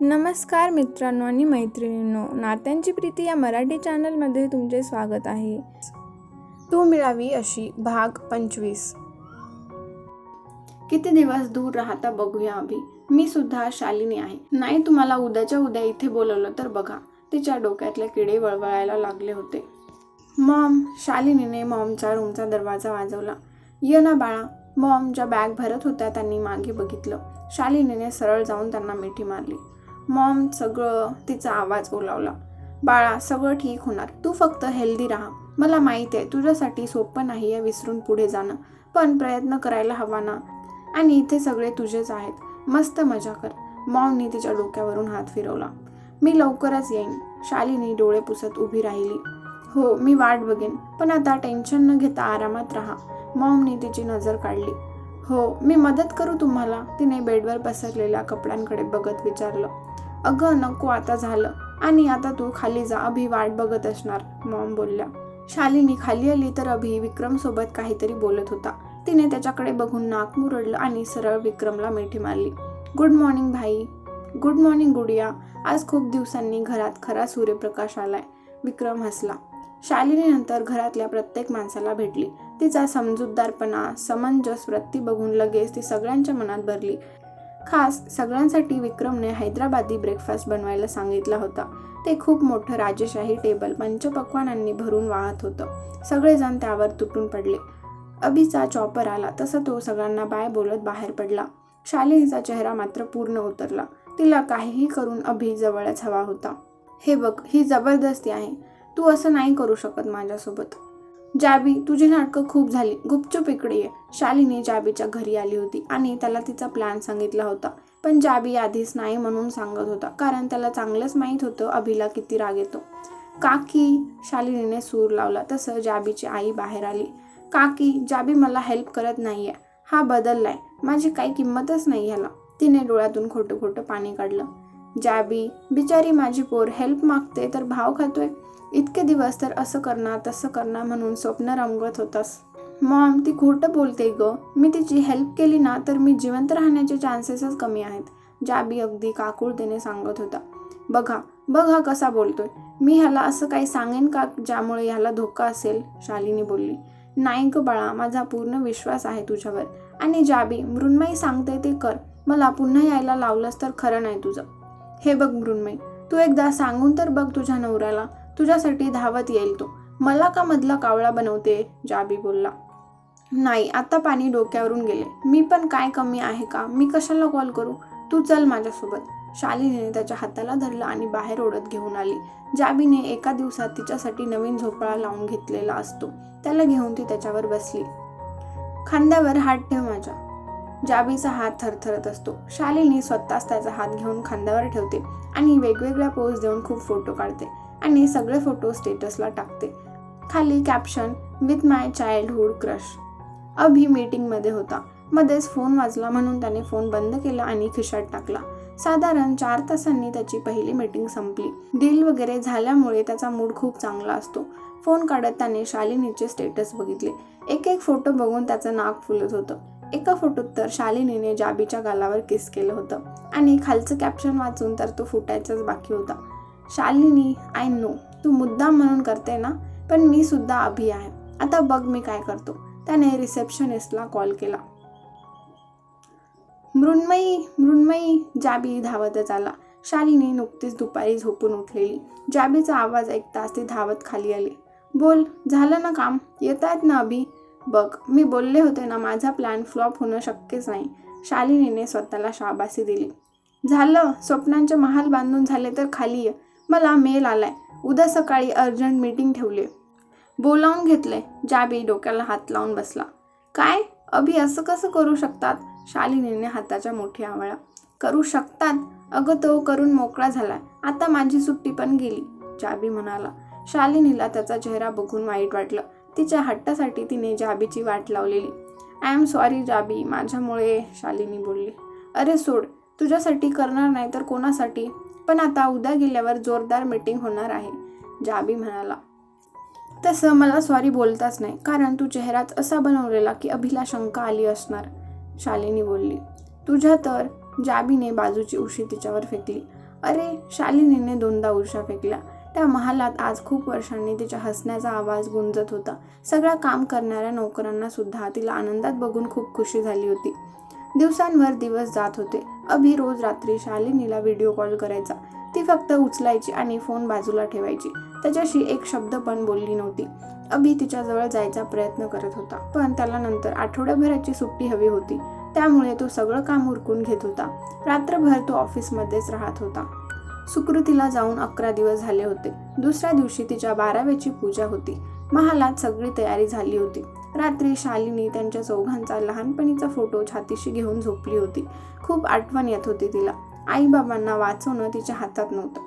नमस्कार मित्रांनो आणि मैत्रिणींनो नात्यांची प्रीती या मराठी चॅनलमध्ये तुमचे स्वागत आहे. तू मिळावी अशी भाग पंचवीस. किती दिवस दूर राहता बघूया अभि मी सुद्धा शालिनी आहे. नाही तुम्हाला उद्याच्या उद्या इथे बोलवलं तर बघा. तिच्या डोक्यातले किडे वळवळायला लागले होते. मॉम शालिनीने मॉमच्या रूमचा दरवाजा वाजवला. ये ना बाळा. मॉम ज्या बॅग भरत होत्या त्यांनी मागे बघितलं. शालिनीने सरळ जाऊन त्यांना मिठी मारली. मॉम सगळं तिचा आवाज ओलावला. बाळा सगळं ठीक होणार. तू फक्त हेल्दी राहा. मला माहीत आहे तुझ्यासाठी सोपं नाही आहे विसरून पुढे जाणं. पण प्रयत्न करायला हवा ना. आणि इथे सगळे तुझेच आहेत. मस्त मजा कर. मॉमनी तिच्या डोक्यावरून हात फिरवला. मी लवकरच येईन. शालिनी डोळे पुसत उभी राहिली. हो मी वाट बघेन. पण आता टेन्शन न घेता आरामात राहा. मॉमनी तिची नजर काढली. हो मी मदत करू तुम्हाला. तिने बेडवर पसरलेल्या कपड्यांकडे बघत विचारलं. अगं नको आता झालं. आणि आता तू खाली जा अभि वाट बघत असणार मॉम बोलल्या शालिनी खाली आली तर अभि विक्रम सोबत काहीतरी बोलत होता. तिने त्याच्याकडे बघून नाक मुरडलं आणि सरळ विक्रमला मिठी मारली. गुड मॉर्निंग भाई. गुड मॉर्निंग गुडिया. आज खूप दिवसांनी घरात खरा सूर्यप्रकाश आलाय. विक्रम हसला. शालिनी नंतर घरातल्या प्रत्येक माणसाला भेटली. तिचा समजूतदारपणा समंजस वृत्ती बघून लगेच ती सगळ्यांच्या मनात भरली. खास सगळ्यांसाठी विक्रमने हैदराबादी ब्रेकफास्ट बनवायला सांगितला होता. ते खूप मोठं राजेशाही टेबल पंचपक्वानांनी भरून वाहत होतं. सगळेजण त्यावर तुटून पडले. अभिचा चॉपर आला तसा तो सगळ्यांना बाय बोलत बाहेर पडला. शालिनीचा चेहरा मात्र पूर्ण उतरला. तिला काहीही करून अभि जवळच हवा होता. हे बघ ही जबरदस्ती आहे. तू असं नाही करू शकत माझ्यासोबत. जाबी तुझी नाटकं खूप झाली. गुपचूप इकडे ये. शालिनी जाबीच्या घरी आली होती आणि त्याला तिचा प्लॅन सांगितला होता. पण जाबी आधीच नाही म्हणून सांगत होता कारण त्याला चांगलंच माहीत होतं अभिला किती राग येतो. काकी शालिनीने सूर लावला. तसं जाबीची आई बाहेर आली. काकी जाबी मला हेल्प करत नाहीये. हा बदललाय. माझी काही किंमतच नाही ह्याला. तिने डोळ्यातून खोटं खोटं पाणी काढलं. जाबी बिचारी माझी पोर हेल्प मागते तर भाव खातोय? इतके दिवस तर असं करणार तसं करणार म्हणून स्वप्न रंगत होतास. मॉम ती खोटं बोलते ग. मी तिची हेल्प केली ना तर मी जिवंत राहण्याचे चान्सेसच कमी आहेत जाबी अगदी काकुळतेने सांगत होता. बघा बघा कसा बोलतोय. मी ह्याला असं काही सांगेन का ज्यामुळे ह्याला धोका असेल? शालिनी बोलली. नाही ग बाळा माझा पूर्ण विश्वास आहे तुझ्यावर. आणि जाबी मृण्मयी सांगते ते कर. मला पुन्हा यायला लावलंस तर खरं नाही तुझं. हे बघ मृण्मयी तू एकदा सांगून तर बघ तुझ्या नवऱ्याला. तुझ्यासाठी धावत येईल तो. मला का मधला कावळा बनवते? जाबी बोलला. नाही आता पाणी डोक्यावरून गेले. मी पण काय कमी आहे का? मी कशाला कॉल करू? तू चल माझ्यासोबत. शालिनीने त्याच्या हाताला धरलं आणि बाहेर ओढत घेऊन आली. जाबीने एका दिवसात तिच्यासाठी नवीन झोपळा लावून घेतलेला असतो. त्याला घेऊन ती त्याच्यावर बसली. खांद्यावर हात ठेव माझ्या. जाबीचा हात थरथरत असतो. शालिनी स्वतःच त्याचा हात घेऊन खांद्यावर ठेवते आणि वेगवेगळ्या पोज देऊन खूप फोटो काढते. आणि सगळे फोटो स्टेटसला टाकते. खाली caption with my childhood crush Abhi मीटिंगमध्ये होता. मध्येच फोन वाजला म्हणून त्याने फोन बंद केला आणि खिशात टाकला. साधारण चार तासांनी त्याची पहिली मीटिंग संपली. डील वगैरे झाल्यामुळे त्याचा मूड खूप चांगला असतो. फोन काढत त्याने शालिनीचे स्टेटस बघितले. एक एक फोटो बघून त्याचं नाक फुलत होतं. एका फोटोत तर शालिनीने जाबीच्या गालावर किस केलं होतं. आणि खालचं कॅप्शन वाचून तर तो फुटायचाच बाकी होता. शालिनी आय नो तू मुद्दाम म्हणून करते ना? पण मी सुद्धा अभि आहे. आता बघ मी काय करतो. त्याने रिसेप्शनिस्टला कॉल केला. मृण्मयी मृण्मयी जाबी धावतच आला. शालिनी नुकतीच दुपारी झोपून उठलेली. जाबीचा आवाज ऐकताच ती धावत खाली आली. बोल झालं ना काम? येत आहेत ना अभि? बघ मी बोलले होते ना माझा प्लॅन फ्लॉप होणं शक्यच नाही. शालिनीने स्वतःला शाबासी दिली. झालं स्वप्नांचे महाल बांधून झाले तर खाली ये. मला मेल आलाय. उद्या सकाळी अर्जंट मीटिंग ठेवली बोलावून घेतले जाबी डोक्याला हात लावून बसला. काय? अभि असं कसं करू शकतात? शालिनीने हाताच्या मोठी आवळा करू शकतात. अगं तो करून मोकळा झालाय. आता माझी सुट्टी पण गेली. जाबी म्हणाला. शालिनीला त्याचा चेहरा बघून वाईट वाटलं. तिच्या हट्टासाठी तिने जाबीची वाट लावलेली. I am sorry Jabi. माझ्यामुळे शालिनी बोलली. अरे सोड. तुझ्यासाठी करणार नाही तर कोणासाठी? पण आता उद्या गेल्यावर जोरदार मीटिंग होणार आहे जाबी म्हणाला. तसं मला सॉरी बोलताच नाही कारण तू चेहराच असा बनवलेला की अभिला शंका आली असणार शालिनी बोलली. तुझ्या तर जाबीने बाजूची उशी तिच्यावर फेकली. अरे शालिनीने दोनदा उशा फेकल्या. त्या महालात आज खूप वर्षांनी तिच्या हसण्याचा आवाज गुंजत होता. सगळा काम करणाऱ्या नोकरांना सुद्धा तिला आनंदात बघून खूप खुशी झाली होती. दिवसांवर दिवस जात होते. अभि रोज रात्री शालिनीला व्हिडिओ कॉल करायचा. ती फक्त उचलायची आणि फोन बाजूला ठेवायची. त्याच्याशी एक शब्द पण बोलली नव्हती. अभि तिच्याजवळ जायचा प्रयत्न करत होता पण त्याला नंतर आठवड्याभराची सुट्टी हवी होती. त्यामुळे तो सगळं काम उरकून घेत होता. रात्रभर तो ऑफिसमध्येच राहत होता. सुकृतीला जाऊन अकरा दिवस झाले होते. दुसऱ्या दिवशी तिच्या बाराव्याची पूजा होती. महालात सगळी तयारी झाली होती. रात्री शालिनी त्यांच्या चौघांचा लहानपणीचा फोटो छातीशी घेऊन झोपली होती. खूप आठवण येत होती तिला. आईबाबांना वाचवणं तिच्या हातात नव्हतं.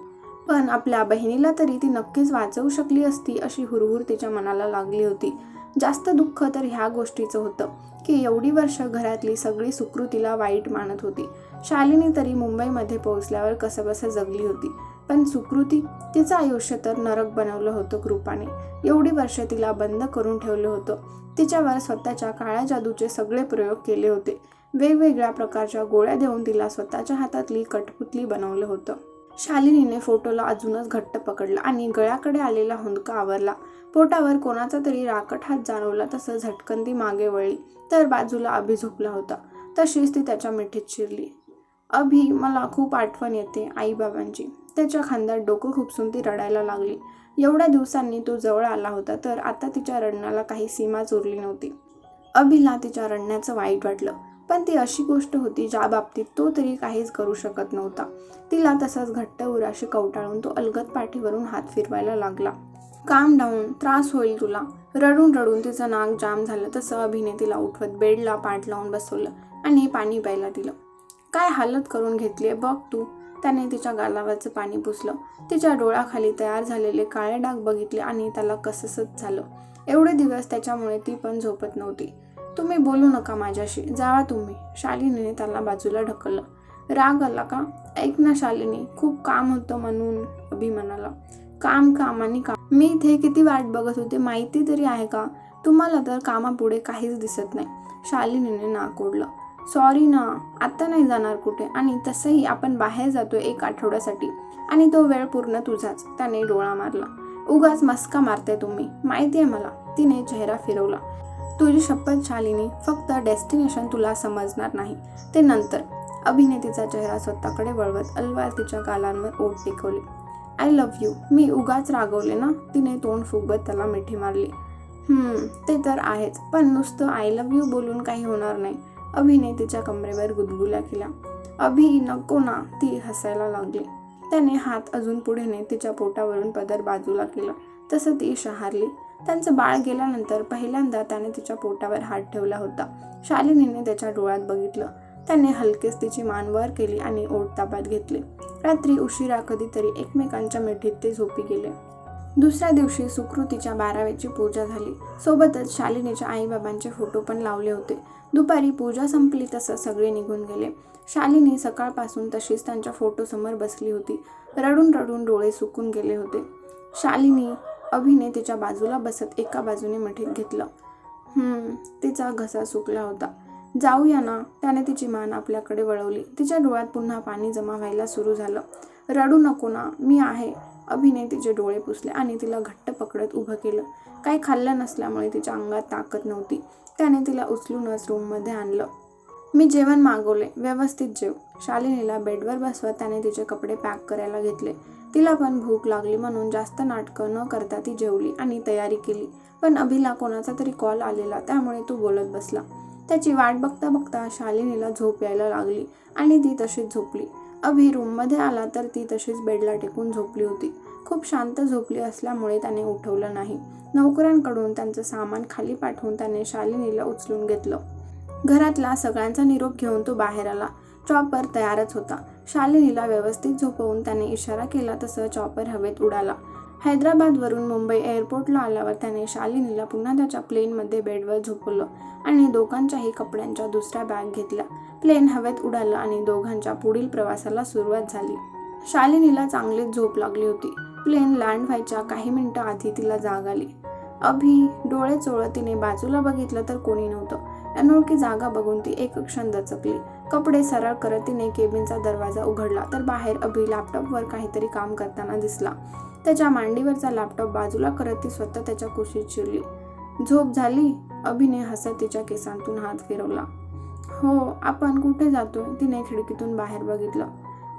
पण आपल्या बहिणीला तरी ती नक्कीच वाचवू शकली असती अशी हुरहुर तिच्या मनाला लागली होती. जास्त दुःख तर ह्या गोष्टीचं होतं की एवढी वर्ष घरातली सगळी सुकृतीला वाईट मानत होती. शालिनी तरी मुंबईमध्ये पोहोचल्यावर कसंबसं जगली होती. पण सुकृती तिचं आयुष्य तर नरक बनवलं होतं कृपाने. एवढी वर्ष तिला बंद करून ठेवलं होतं. तिच्यावर स्वतःच्या काळ्या जादूचे सगळे प्रयोग केले होते. वेगवेगळ्या प्रकारच्या गोळ्या देऊन तिला स्वतःच्या हातातली कठपुतली बनवलं होतं. शालिनीने फोटोला अजूनच घट्ट पकडला आणि गळ्याकडे आलेला हुंदका आवरला. पोटावर कोणाचा तरी राकट हात जाणवला तसं झटकन ती मागे वळली तर बाजूला अभि झोपला होता. तशीच ती त्याच्या मिठीत शिरली. अभि मला खूप आठवण येते आईबाबांची. त्याच्या खांद्यात डोकं खुपसून ती रडायला लागली. एवढ्या दिवसांनी तो जवळ आला होता तर आता तिच्या रडण्याला काही सीमाच उरली नव्हती. अभिला तिच्या रडण्याचं वाईट वाटलं पण ती अशी गोष्ट होती ज्या बाबतीत तो तरी काहीच करू शकत नव्हता. तिला तसाच घट्ट उराशी कवटाळून तो अलगद पाठीवरून हात फिरवायला लागला. काम डाऊन त्रास होईल तुला. रडून रडून तिचं नाक जाम झालं तसं अभिने तिला उठवत बेडला पाठ लावून बसवलं आणि पाणी प्यायला दिलं. काय हालत करून घेतली बघ तू. त्याने तिच्या गालावरचं पाणी पुसलं. तिच्या डोळ्याखाली तयार झालेले काळे डाग बघितले आणि त्याला कसंसच झालं. एवढे दिवस त्याच्यामुळे ती पण झोपत नव्हती. तुम्ही बोलू नका माझ्याशी. जावा तुम्ही. शालिनीने त्याला बाजूला ढकललं. राग आला का? ऐक ना शालिनी. खूप काम होतं म्हणून अभि म्हणाला काम काम आणि काम. मी इथे किती वाट बघत होते. माहिती तरी आहे का? तुम्हाला तर कामापुढे काहीच दिसत नाही. शालिनीने नाक ओढलं. सॉरी ना आता नाही जाणार कुठे. आणि तसंही आपण बाहेर जातो एक आठवड्यासाठी. आणि तो वेळ पूर्ण तुझाच. त्याने डोळा मारला. उगाच मस्का मारते तुम्ही. माहिती आहे मला. तिने चेहरा फिरवला. तुझी शपथ शालिनी फक्त डेस्टिनेशन तुला समजणार नाही. ते नंतर. अभिनेतीचा चेहरा स्वतःकडे वळवत अलवार तिच्या गालांवर ओट टिकवले. आय लव्ह यू मी उगाच रागवले ना? तिने तोंड फुगवत त्याला मिठी मारली. हम्म ते तर आहेच. पण नुसतं आय लव्ह यू बोलून काही होणार नाही. अभिने तिच्या कमरेवर गुदगुल्या केल्या. अभि नको ना ती हसायला लागली. त्याने हात अजून पुढे ने तिच्या पोटावरून पदर बाजूला केला. तसं ती शहारली. त्यांचं बाळ गेल्यानंतर पहिल्यांदा त्याने तिच्या पोटावर हात ठेवला होता. शालिनीने त्याच्या डोळ्यात बघितलं. त्याने हलकेच तिची मान वर केली आणि ओट ताब्यात घेतले. रात्री उशिरा कधीतरी एकमेकांच्या मिठीत ते झोपी गेले. दुसऱ्या दिवशी सुकृतीच्या बाराव्याची पूजा झाली. सोबतच शालिनीच्या आईबाबांचे फोटो पण लावले होते. दुपारी पूजा संपली तसं सगळे निघून गेले. शालिनी सकाळपासून तशीच त्यांच्या फोटोसमोर बसली होती. रडून रडून डोळे सुकून गेले होते. शालिनी अभिने तिच्या बाजूला बसत एका बाजूने मिठीत घेतलं. तिचा घसा सुकला होता. जाऊया ना. त्याने तिची मान आपल्याकडे वळवली. तिच्या डोळ्यात पुन्हा पाणी जमा व्हायला सुरू झालं. रडू नको ना मी आहे. अभिने तिचे डोळे पुसले आणि तिला घट्ट पकडत उभं केलं. काही खाल्लं नसल्यामुळे तिच्या अंगात ताकद नव्हती. त्याने तिला उचलूनच रूममध्ये आणलं. मी जेवण मागवले व्यवस्थित जेव. शालिनीला बेडवर बसवत त्याने तिचे कपडे पॅक करायला घेतले. तिला पण भूक लागली म्हणून जास्त नाटकं न करता ती जेवली आणि तयारी केली. पण अभिला कोणाचा तरी कॉल आलेला त्यामुळे तो बोलत बसला. त्याची वाट बघता बघता शालिनीला झोप यायला लागली आणि ती तशीच झोपली. अभि रूममध्ये आला तर ती तशीच बेडला टेकून झोपली होती. खूप शांत झोपली असल्यामुळे त्याने उठवलं नाही. नोकरांकडून त्यांचं सामान खाली पाठवून त्याने शालिनीला उचलून घेतलं. घरातला सगळ्यांचा निरोप घेऊन तो बाहेर आला. चॉपर तयारच होता. शालिनीला व्यवस्थित झोपवून त्याने इशारा केला तसं चॉपर हवेत उडाला. हैदराबादवरून मुंबई एअरपोर्टला आल्यावर त्याने शालिनीला पुन्हा त्याच्या प्लेनमध्ये बेडवर झोपवलं आणि दोघांच्याही कपड्यांच्या दुसऱ्या बॅग घेतल्या. प्लेन हवेत उडालं आणि दोघांच्या पुढील प्रवासाला सुरुवात झाली. शालिनीला चांगलीच झोप लागली होती. प्लेन लँड व्हायच्या काही मिनिटं आधी तिला जाग आली. अभि डोळे चोळत तिने बाजूला बघितलं तर कोणी नव्हतं. अनोळखी जागा बघून ती एक क्षण दचकली. कपडे सरळ करत तिने केबिनचा दरवाजा उघडला तर बाहेर अभि लॅपटॉपवर काहीतरी काम करताना दिसला. त्याच्या मांडीवरचा लॅपटॉप बाजूला करत ती स्वतः त्याच्या कुशीत शिरली. झोप झाली? अभिने हसत तिच्या केसांतून हात फिरवला. हो आपण कुठे जातोय? तिने खिडकीतून बाहेर बघितलं.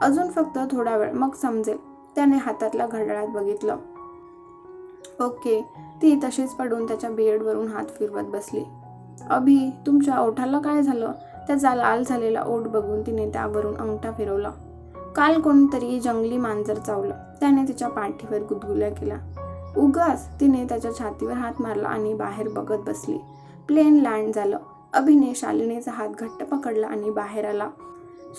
अजून फक्त थोडा वेळ मग समजेल. त्याने हातातल्या घड्याळात बघितलं. ओके ती तशीच पडून त्याच्या बियर्डवरून हात फिरवत बसली. अभि तुमच्या ओठाला काय झालं? त्याचा लाल झालेला ओठ बघून तिने त्यावरून अंगठा फिरवला. काल कोणतरी जंगली मांजर चावलं. त्याने तिच्या पाठीवर गुदगुल्या केल्या. उगाच तिने त्याच्या छातीवर हात मारला आणि बाहेर बघत बसली. प्लेन लँड झालं. अभिने शालिनीचा हात घट्ट पकडला आणि बाहेर आला.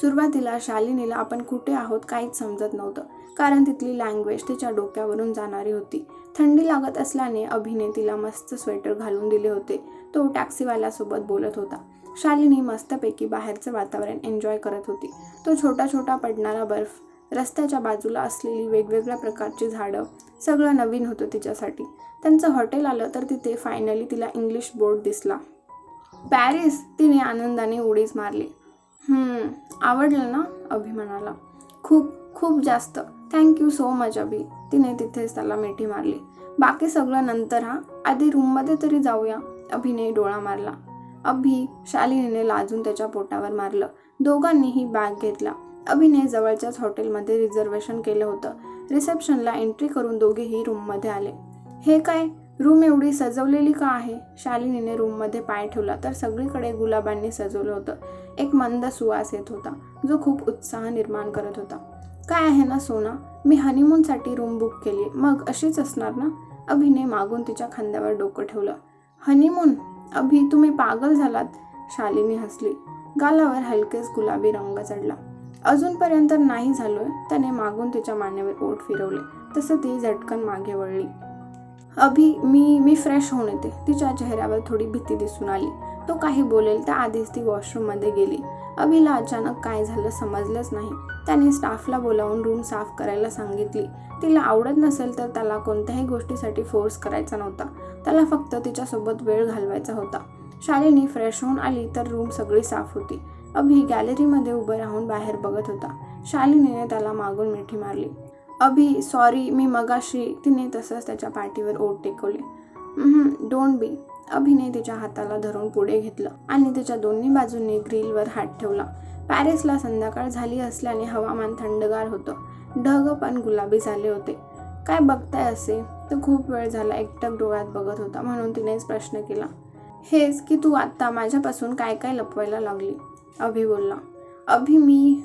सुरुवातीला शालिनीला आपण कुठे आहोत काहीच समजत नव्हतं कारण तिथली लँग्वेज तिच्या डोक्यावरून जाणारी होती. थंडी लागत असल्याने अभिने तिला मस्त स्वेटर घालून दिले होते. तो टॅक्सीवाल्यासोबत बोलत होता. शालिनी मस्तपैकी बाहेरचं वातावरण एन्जॉय करत होती. तो छोटा छोटा पडणारा बर्फ रस्त्याच्या बाजूला असलेली वेगवेगळ्या प्रकारची झाडं सगळं नवीन होतं तिच्यासाठी. त्यांचं हॉटेल आलं तर तिथे फायनली तिला इंग्लिश बोर्ड दिसला. पॅरिस! तिने आनंदाने उडीच मारली. आवडलं ना? अभिमानाला. खूप खूप जास्त. थँक्यू सो मच अभि तिने तिथेच त्याला मिठी मारली. बाकी सगळं नंतर हा आधी रूममध्ये तरी जाऊया अभिने डोळा मारला. अभि शालिनीने लाजून त्याच्या पोटावर मारलं. दोघांनीही बॅग घेतला. अभिने जवळच्याच हॉटेलमध्ये रिझर्वेशन केलं होतं. रिसेप्शनला एंट्री करून दोघेही रूममध्ये आले. हे काय? रूम एवढी सजवलेली का आहे? शालिनीने रूममध्ये पाय ठेवला तर सगळीकडे गुलाबांनी सजवलं होतं. एक मंद सुवास येत होता जो खूप उत्साह निर्माण करत होता. काय आहे ना सोना? मी हनीमूनसाठी रूम बुक केली. मग अशीच असणार ना? अभिने मागून तिच्या खांद्यावर डोकं ठेवलं. हनीमून अभि तुम्ही पागल झालात. शालिनी हसली. गालावर हलकेच गुलाबी रंग चढला. अजूनपर्यंत नाही झालोय. त्याने मागून तिच्या मानेवर ओठ फिरवले. तसं ती झटकन मागे वळली. अभि मी मी फ्रेश होऊन येते. तिच्या चेहऱ्यावर थोडी भीती दिसून आली. तो काही बोलेल त्याआधीच ती वॉशरूममध्ये गेली. अभिला अचानक काय झालं समजलंच नाही. त्याने स्टाफला बोलावून रूम साफ करायला सांगितली. तिला आवडत नसेल तर त्याला कोणत्याही गोष्टीसाठी फोर्स करायचा नव्हता. त्याला फक्त तिच्यासोबत वेळ घालवायचा होता. शालिनी फ्रेश होऊन आली तर रूम सगळी साफ होती. अभि गॅलरीमध्ये उभं राहून बाहेर बघत होता. शालिनीने त्याला मागून मिठी मारली. अभि सॉरी मी मगाशी तिने तसंच त्याच्या पाठीवर ओट टेकवले. डोंट बी अभिने तिच्या हाताला धरून पुढे घेतलं आणि तिच्या दोन्ही बाजूंनी ग्रिलवर हात ठेवला. पॅरिसला संध्याकाळ झाली असल्याने हवामान थंडगार होतं. ढग पण गुलाबी झाले होते. काय बघताय असे तर खूप वेळ झाला एकटक डोळ्यात बघत होता म्हणून तिनेच प्रश्न केला. हेच की तू आत्ता माझ्यापासून काय काय लपवायला लागली अभि बोलला. अभि मी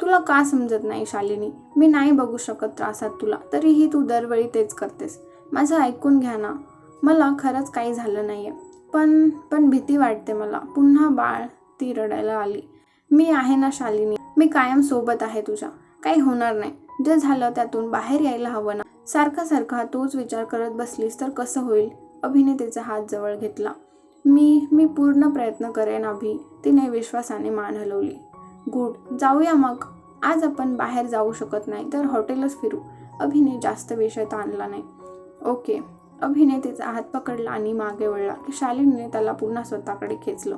तुला का समजत नाही शालिनी? मी नाही बघू शकत त्रासात तुला. तरीही तू दरवेळी तेच करतेस. माझं ऐकून घ्या ना. मला खरंच काही झालं नाहीये. पण पण भीती वाटते मला. पुन्हा बाळ ती रडायला आली. मी आहे ना शालिनी. मी कायम सोबत आहे तुझ्या. काही होणार नाही. जे झालं त्यातून बाहेर यायला हवं ना. सारखा सारखा तोच विचार करत बसलीस तर कसं होईल? अभिनेतेचा हात जवळ घेतला. मी मी पूर्ण प्रयत्न करेन अभि. तिने विश्वासाने मान हलवली. गुड. जाऊया मग. आज आपण बाहेर जाऊ शकत नाही तर हॉटेलच फिरू. अभिने जास्त विषय ताणला नाही. ओके. अभिनेतेचा हात पकडला आणि मागे वळला. की शालिनीने त्याला पुन्हा स्वतःकडे खेचलं.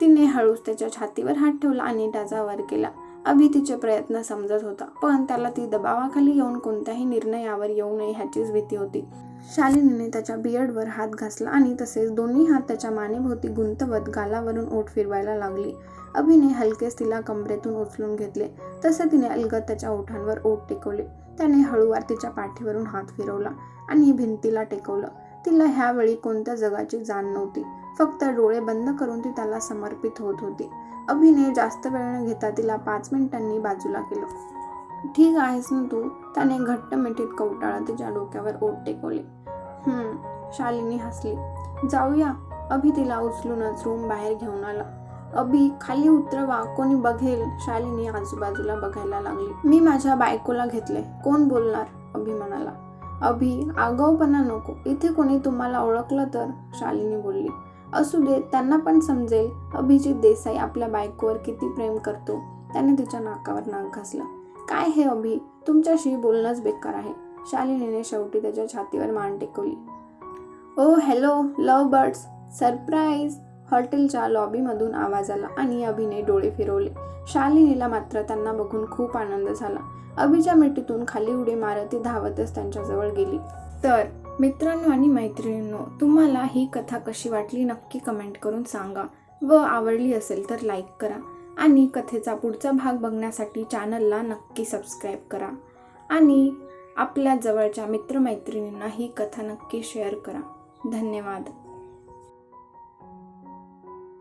तिने हळूच त्याच्या छातीवर हात ठेवला आणि त्याचा वर केला. अभि तिचे प्रयत्न समजत होता पण त्याला ती दबावाखाली येऊन कोणत्याही निर्णयावर येऊ नये ह्याचीच भीती होती. शालिनीने त्याच्या बियर्डवर हात घासला आणि तसेच दोन्ही हात त्याच्या मानेभोवती गुंतवत गालावरून ओठ फिरवायला लागली. अभिने हलकेच तिला कमरेतून उचलून घेतले. तसे तिने अलगद त्याच्या ओठांवर ओठ टेकवले. त्याने हळूवार तिच्या पाठीवरून हात फिरवला आणि भिंतीला टेकवलं. तिला ह्यावेळी कोणत्या जगाची जाण नव्हती. फक्त डोळे बंद करून ती त्याला समर्पित होत होती. अभिने जास्त वेळ न घेता तिला पाच मिनिटांनी बाजूला केलं. ठीक आहेस ना तू? त्याने घट्ट मिठीत कवटाळा तिच्या डोक्यावर ओट टेकवले हम्म शालिनी हसली. जाऊया. अभि तिला उचलूनच रूम बाहेर घेऊन आला. अभि खाली उतरवा. कोणी बघेल? शालिनी आजूबाजूला बघायला लागली. मी माझ्या बायकोला घेतले. कोण बोलणार? अभि म्हणाला. अभि आगाऊपणा नको. इथे कोणी तुम्हाला ओळखलं तर? शालिनी बोलली. असू दे त्यांना पण समजेल. अभिजित देसाई आपल्या बायकोवर किती प्रेम करतो. त्याने तिच्या नाकावर नाक घासलं. काय हे अभि? तुमच्याशी बोलणंच बेकार आहे. शालिनीने शेवटी त्याच्या छातीवर मान टेकवली. Oh hello love birds surprise! हॉटेलच्या लॉबीमधून आवाज आला आणि अभिने डोळे फिरवले. शालिनीला मात्र त्यांना बघून खूप आनंद झाला. अभिच्या मिठीतून खाली उडी मारत ती धावतच त्यांच्याजवळ गेली. तर मित्रांनो आणि मैत्रिणींनो तुम्हाला ही कथा कशी वाटली नक्की कमेंट करून सांगा. व आवडली असेल तर लाईक करा. आणि कथेचा पुढचा भाग बघण्यासाठी चॅनलला नक्की सबस्क्राईब करा. आणि आपल्या जवळच्या मित्रमैत्रिणींना ही कथा नक्की शेअर करा. धन्यवाद.